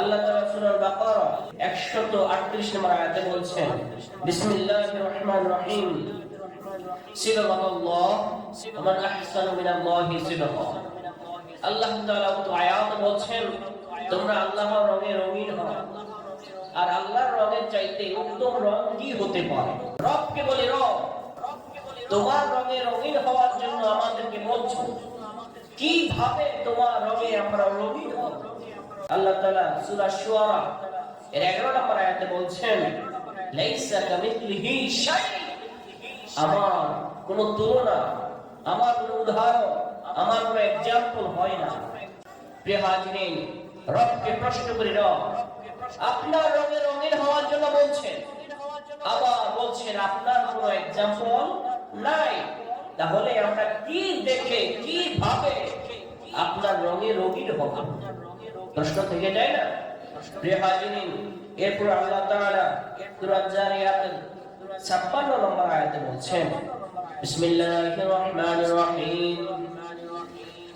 আল্লাহ তাআলা সূরা বাকারা 138 নম্বর আয়াতে বলছেন, বিসমিল্লাহির রহমানির রহিম। আহসানু সিবহা আল্লাহ তাআলা আয়াত বলছেন, তোমরা আল্লাহর রঙে রঙিন হও, আর আল্লাহর রঙের চাইতে উত্তম রং কি হতে পারে। রবকে বলে, রব, তোমার রঙে রঙিন হওয়ার জন্য আমাদেরকে বলছো, কীভাবে তোমার রঙে আমরা রঙিন আল্লাহ তাআলা সূরা শুআরা এর 11 নম্বর আয়াতে বলছেন লাইসা কামিথলিহি শাই আমার কোন তুলনা আমার কোন উদাহরণ আমার কোন एग्जांपल হয় না প্রিয় হাজিরিন রবকে প্রশ্ন করি রব আপনার রঙে রঙিন হওয়ার জন্য বলছেন আবার বলছেন আপনার কোনো एग्जांपल নাই তাহলে আমরা কি দেখে কি ভাবে আপনার রঙে রঙিন হব প্রশ্ন থেকে যায় না প্রিয় হাজিরিন এরপর আল্লাহ তাআলা সূরা জারিয়াত 56 নম্বর আয়াতে বলছেন বিসমিল্লাহির রহমানির রহিম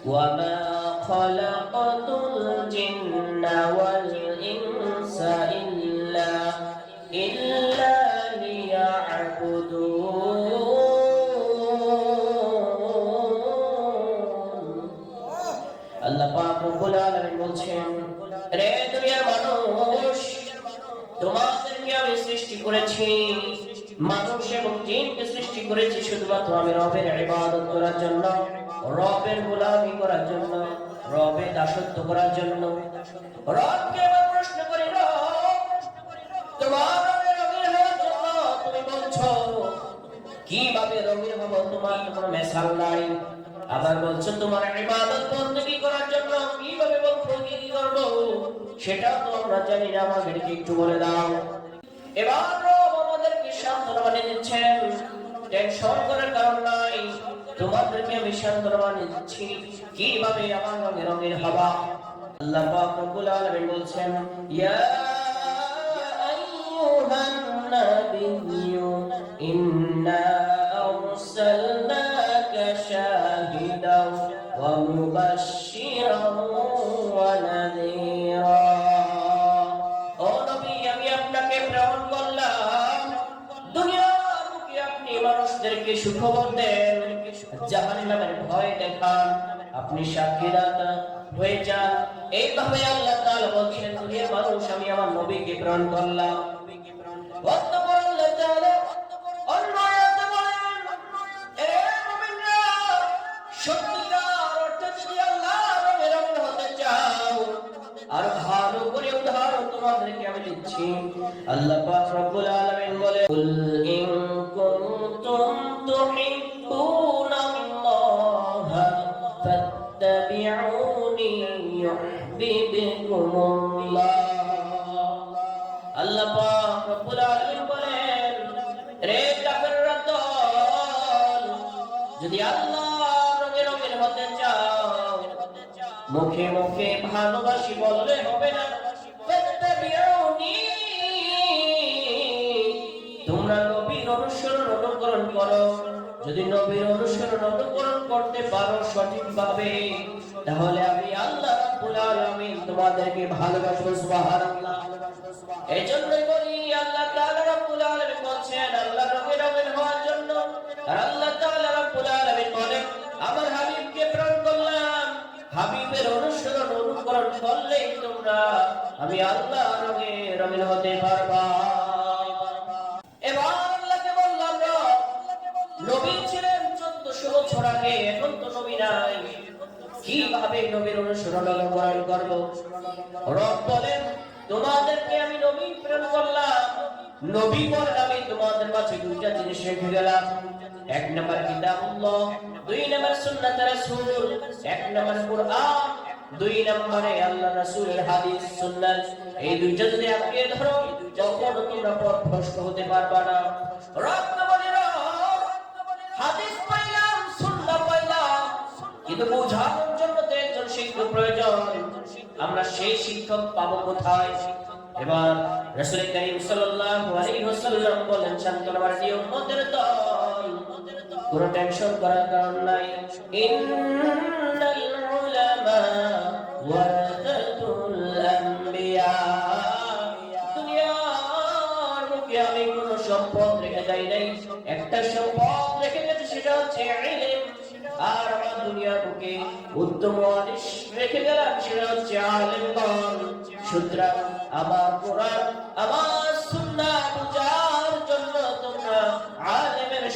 وما خلقت الجن والإنس আল্লাহ পাক রব্বুল আলামিন বলছেন, রে দুনিয়ার মানুষ, তোমাদেরকে আমি সৃষ্টি করেছি। মানুষ এবং জিনকে সৃষ্টি করেছি শুধুমাত্র আমি রবের ইবাদত করার জন্য, রবের গোলামি করার জন্য রবের দাসত্ব করার জন্য। রবকে আমি প্রশ্ন করি, রব, তোমার তুমি বলছো, কীভাবে রঙিন হব? তোমার কোনো মেশাল নাই। আবার বলছো, তোমার ইবাদত বন্দী করার জন্য কীভাবে বলছো কি করব? সেটাও তো আমরা জানি না, আমাদেরকে একটু বলে দাও। এবার রব আমাদেরকে সান্ত্বনা দিচ্ছেন। টেনশন করার কারণ নাই, তোমাদেরকে আমি সান্ত্বনা দিচ্ছি। কীভাবে আমার রঙে রঙের হবা? আল্লাহ পাক রব্বুল আলামিন বলছেন, ইয়া আইয়ুহান ইন সুখবর দেন জাহান্নামের ভয় দেখান, আপনি সাক্ষীদাতা হয়ে যান। এইভাবে আল্লাহ তাআলা বলছেন দুনিয়ার মানুষ, আমি আমার নবীকে প্রেরণ করলাম। আর ভালো করে উদাহরণ তোমাদেরকে আমি দিচ্ছি। আল্লাহ রব্বুল আলামিন যদি আল্লাহর রঙে রঙিন হতে চাও, মুখে মুখে ভালোবাসি বললে হবে না। তোমরা নবীর অনুসরণ অনুকরণ করো। যদি নবীর অনুসরণ অনুকরণ করতে পারো তাহলে আমি আল্লাহ আলামিন তোমাদেরকে ভালোবাসবো এই জন্যই বলি, আল্লাহ বলছেন, আল্লাহ হওয়ার জন্য আল্লাহ হাবিবের অনুসরণ অনুকরণ করলেই তোমরা আমি আল্লাহ রঙে রঙিন হতে পারবা। এবার আল্লাহকে বললাম নবী ছিলেন চোদ্দশো বছর আগে, এখন তো নবী নাই। কীভাবে নবীর অনুসরণ অনুকরণ করব? রব বলেন, তোমাদেরকে আমি নবী প্রেরণ করলাম। নবী পরে আমি তোমাদের কাছে দুইটা জিনিস রেখে গেলাম। এক নম্বর কিতাবুল্লাহ দুই নম্বর সুন্নাত রাসূল, এক নম্বর কুরআন, দুই নম্বরে আল্লাহ রাসূলের হাদিস, সুন্নাত। এই দুইটা যদি আঁকড়ে ধরো, কখনো তোমরা পথভ্রষ্ট হতে পারবা না। রত্ন বলি হাদিস পাইলাম, সুন্নাত পাইলাম, কিন্তু বোঝানোর জন্য তো একজন শিক্ষক প্রয়োজন। আমরা সেই শিক্ষক পাবো কোথায়? এবার রাসূল করিম সাল্লাল্লাহু আলাইহি ওয়াসাল্লাম বলেন সান্তনা বাড়ি উম্মতের দল কোনো টেনশন করার কারণ নাই। একটা গেছে সেটা হচ্ছে আর আমার বুকে উত্তম রেখে গেলাম আমার সুন্দর পূজা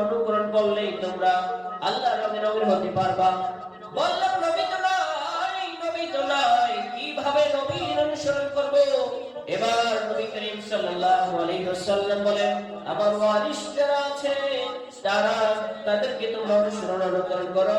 অনুকরণ করলেই তোমরা আল্লাহ রঙে রঙিন হতে পারবা। বললাম, নবী তো নবী তো কীভাবে নবীর অনুসরণ করব? এবার নবী করিম সাল্লাল্লাহু বলেন, আমার ওয়ারিস যারা আছে, তারা, তাদেরকে তোমরা অনুসরণ, অনুকরণ করো।